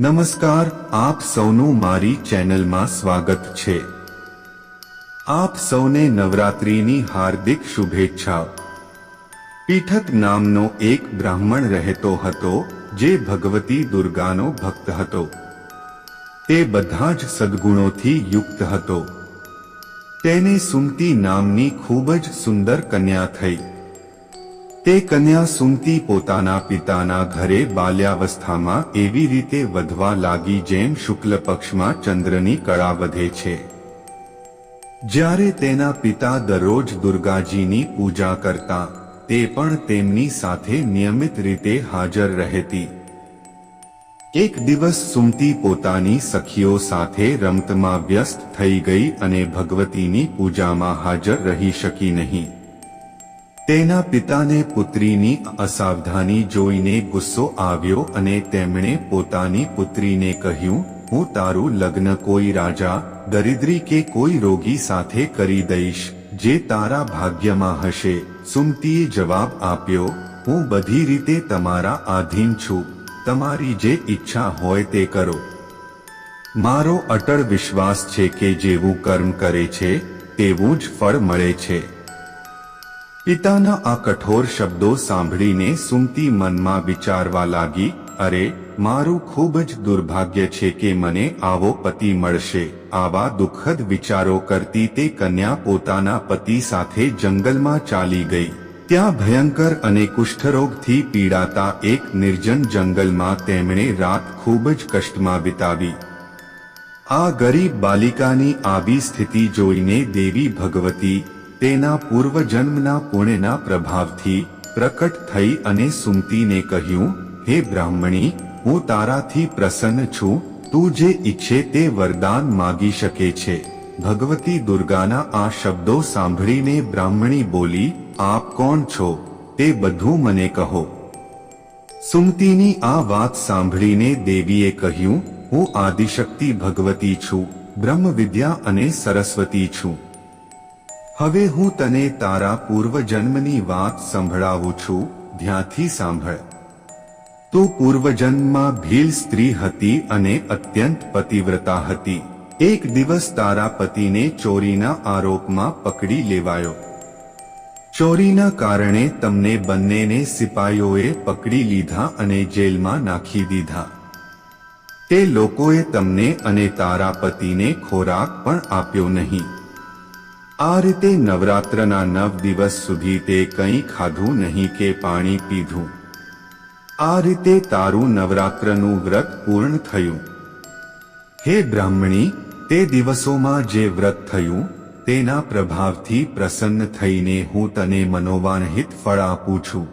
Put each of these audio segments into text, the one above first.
નમસ્કાર, આપ સૌનું મારી ચેનલમાં સ્વાગત છે. આપ સૌને નવરાત્રિની હાર્દિક શુભેચ્છા પીઠક નામનો એક બ્રાહ્મણ રહેતો હતો, જે ભગવતી દુર્ગાનો ભક્ત હતો. તે બધા જ સદ્ગુણોથી યુક્ત હતો. તેને સુમતી નામની ખૂબ જ સુંદર કન્યા થઈ. તે કન્યા સુમતી પોતાના પિતાના ઘરે બાલ્યાવસ્થામાં એવી રીતે વધવા લાગી જેમ શુક્લ પક્ષમાં ચંદ્રની કળા વધે છે. જ્યારે તેના પિતા દરરોજ દુર્ગાજીની પૂજા કરતા, તે પણ તેમની સાથે નિયમિત રીતે હાજર રહેતી. એક દિવસ સુમતી પોતાની સખીઓ સાથે રમતમાં વ્યસ્ત થઈ ગઈ અને ભગવતીની પૂજામાં હાજર રહી શકી નહીં. તેના પિતાને પુત્રીની અસાવધાની જોઈને ગુસ્સો આવ્યો અને તેમણે પોતાની પુત્રીને કહ્યું, હું તારું લગ્ન કોઈ રાજા, દરિદ્રી કે કોઈ રોગી સાથે કરી દઈશ, જે તારા ભાગ્યમાં હશે. સુમતીએ જવાબ આપ્યો, હું બધી રીતે તમારા આધીન છું. તમારી જે ઈચ્છા હોય તે કરો. મારો અટળ વિશ્વાસ છે કે જેવું કર્મ કરે છે, તેવું જ ફળ મળે છે. પિતાના આ કઠોર શબ્દો સાંભળીને સુમતી મનમાં વિચારવા લાગી, અરે, મારું ખૂબ જ દુર્ભાગ્ય છે કે મને આવો પતિ મળશે. આવા દુઃખદ વિચારો કરતી તે કન્યા પોતાના પતિ સાથે જંગલમાં ચાલી ગઈ. ત્યાં ભયંકર અને કુષ્ઠરોગથી પીડાતા એક નિર્જન જંગલમાં તેમણે રાત ખૂબ જ કષ્ટમાં વિતાવી. આ ગરીબ બાલિકાની આવી સ્થિતિ જોઈને દેવી ભગવતી તેના પૂર્વજન્મના પુણ્યના પ્રભાવથી પ્રકટ થઈ અને સુમતીને કહ્યું, હે બ્રાહ્મણી, હું તારાથી પ્રસન્ન છું, તું જે ઈચ્છે તે વરદાન માગી શકે છે. ભગવતી દુર્ગાના આ શબ્દો સાંભળીને બ્રાહ્મણી બોલી, આપ કોણ છો? તે બધું મને કહો. સુમતીની આ વાત સાંભળીને દેવીએ કહ્યું, હું આદિશક્તિ ભગવતી છું બ્રહ્મ વિદ્યા અને સરસ્વતી છું. હવે હું તને તારા પૂર્વજન્મની વાત સંભળાવું છું. ધ્યાનથી સાંભળ. તું પૂર્વજન્મમાં ભીલ સ્ત્રી હતી અને અત્યંત પતિવ્રતા હતી. એક દિવસ તારા પતિને ચોરીના આરોપમાં પકડી લેવાયો. ચોરીના કારણે તમને બંનેને સિપાઈઓએ પકડી લીધા અને જેલમાં નાખી દીધા. તે લોકોએ તમને અને તારા પતિને ખોરાક પણ આપ્યો નહીં. આ રીતે નવરાત્રના નવ દિવસ સુધી તે કંઈ ખાધું નહીં કે પાણી પીધું. આ રીતે તારું નવરાત્રનું વ્રત પૂર્ણ થયું. હે બ્રાહ્મણી, તે દિવસોમાં જે વ્રત થયું, તેના પ્રભાવથી પ્રસન્ન થઈને હું તને મનોવાનહિત ફળ આપું છું.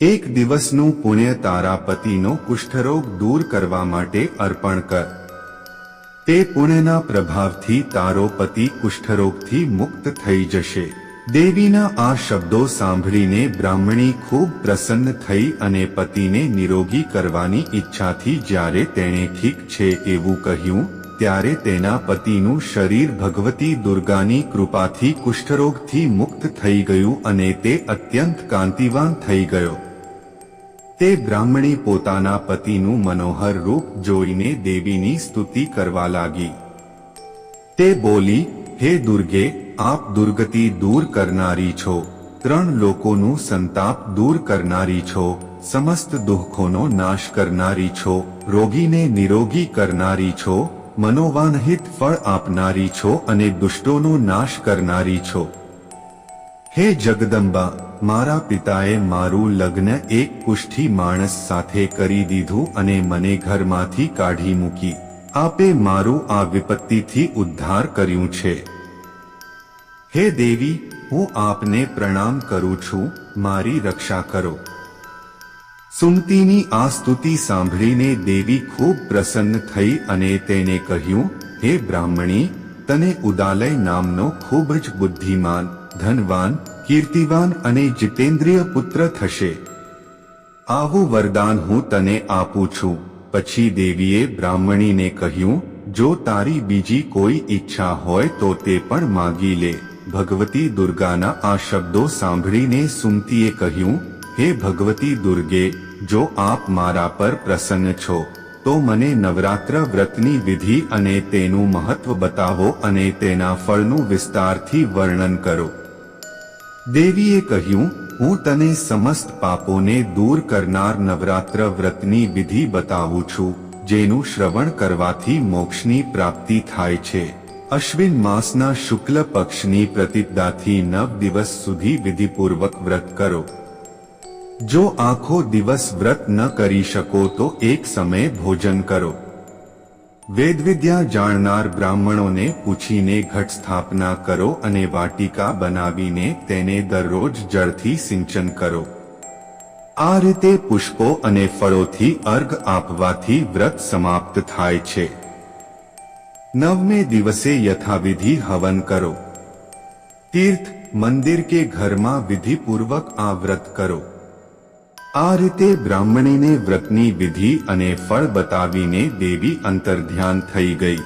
એક દિવસનું પુણ્ય તારા પતિનો કુષ્ઠરોગ દૂર કરવા માટે અર્પણ કર. તે પુણ્યના પ્રભાવથી તારો પતિ કુષ્ઠરોગથી મુક્ત થઈ જશે. દેવીના આ શબ્દો સાંભળીને બ્રાહ્મણી ખૂબ પ્રસન્ન થઈ અને પતિને નિરોગી કરવાની ઈચ્છાથી જ્યારે તેણે ઠીક છે એવું કહ્યું, ત્યારે તેના પતિનું શરીર ભગવતી દુર્ગાની કૃપાથી કુષ્ઠરોગથી મુક્ત થઈ ગયું અને તે અત્યંત કાંતિવાન થઈ ગયો. તે બ્રાહ્મણી પોતાના પતિનું મનોહર રૂપ જોઈને દેવીની સ્તુતિ કરવા લાગી. તે બોલી, હે દુર્ગે, આપ દુર્ગતિ દૂર કરનારી છો. ત્રણ લોકોનું સંતાપ દૂર કરનારી છો. સમસ્ત દુઃખોનો નાશ કરનારી છો. રોગીને નિરોગી કરનારી છો. મનોવાનહિત ફળ આપનારી છો અને દુષ્ટોનો નાશ કરનારી છો. હે જગદંબા, મારા પિતાએ મારું લગ્ન એક કુષ્ઠી માણસ સાથે કરી દીધું અને મને ઘરમાંથી કાઢી મૂકી. આપે મારું આ વિપત્તિથી ઉદ્ધાર કર્યું છે. હે દેવી, હું આપને પ્રણામ કરું છું, મારી રક્ષા કરો. સુમતીની આ સ્તુતિ સાંભળીને દેવી ખૂબ પ્રસન્ન થઈ અને તેને કહ્યું, હે બ્રાહ્મણી, તને ઉદાલય નામનો ખૂબ જ બુદ્ધિમાન ધનવાન, કીર્તિવાન અને જીતેન્દ્રિય પુત્ર થશે. આવું વરદાન હું તને આપું છું. પછી દેવીએ બ્રાહ્મણીને કહ્યું, જો તારી બીજી કોઈ ઈચ્છા હોય તો તે પણ માગી લે. ભગવતી દુર્ગાના આ શબ્દો સાંભળીને સુમતીએ કહ્યું, હે ભગવતી દુર્ગે, જો આપ મારા પર પ્રસન્ન છો, તો મને નવરાત્ર વ્રતની વિધિ અને તેનું મહત્વ બતાવો અને તેના ફળનું વિસ્તારથી વર્ણન કરો. દેવીએ કહ્યું, હું તને સમસ્ત પાપોને દૂર કરનાર નવરાત્ર વ્રતની વિધિ બતાવું છું, જેનું શ્રવણ કરવાથી મોક્ષની પ્રાપ્તિ થાય છે. અશ્વિન માસના શુક્લ પક્ષની પ્રતિપદાથી નવ દિવસ સુધી વિધિપૂર્વક વ્રત કરો. જો આખો દિવસ વ્રત ન કરી શકો તો એક સમયે ભોજન કરો. વેદવિદ્યા જાણનાર બ્રાહ્મણોને પૂછીને ઘટ સ્થાપના કરો અને વાટિકા બનાવીને તેને દરરોજ જળથી સિંચન કરો. આ રીતે પુષ્પો અને ફળોથી અર્ઘ આપવાથી વ્રત સમાપ્ત થાય છે. નવમે દિવસે યથાવિધિ હવન કરો. તીર્થ, મંદિર કે ઘરમાં વિધિપૂર્વક આ વ્રત કરો. આ રીતે બ્રાહ્મણીને વ્રતની વિધિ અને ફળ બતાવીને દેવી અંતર્ધ્યાન થઈ ગઈ.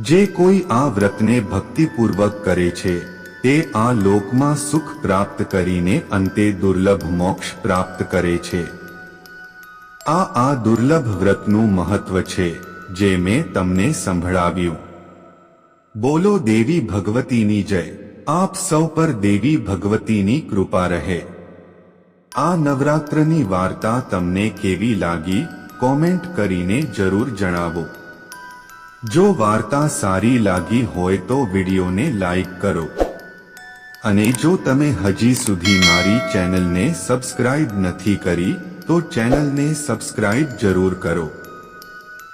જે કોઈ આ વ્રતને ભક્તિપૂર્વક કરે છે, તે આ લોકમાં સુખ પ્રાપ્ત કરીને અંતે દુર્લભ મોક્ષ પ્રાપ્ત કરે છે. આ આ દુર્લભ વ્રતનું મહત્વ છે, જે મેં તમને સંભળાવ્યું. બોલો દેવી ભગવતીની જય. આપ સૌ પર દેવી ભગવતીની કૃપા રહે. આ નવરાત્રની વાર્તા તમને કેવી લાગી? કોમેન્ટ કરીને જરૂર જણાવો. જો વાર્તા સારી લાગી હોય તો વિડીયોને લાઈક કરો. અને જો તમે હજી સુધી મારી ચેનલને સબસ્ક્રાઇબ નથી કરી, તો ચેનલને સબસ્ક્રાઇબ જરૂર કરો.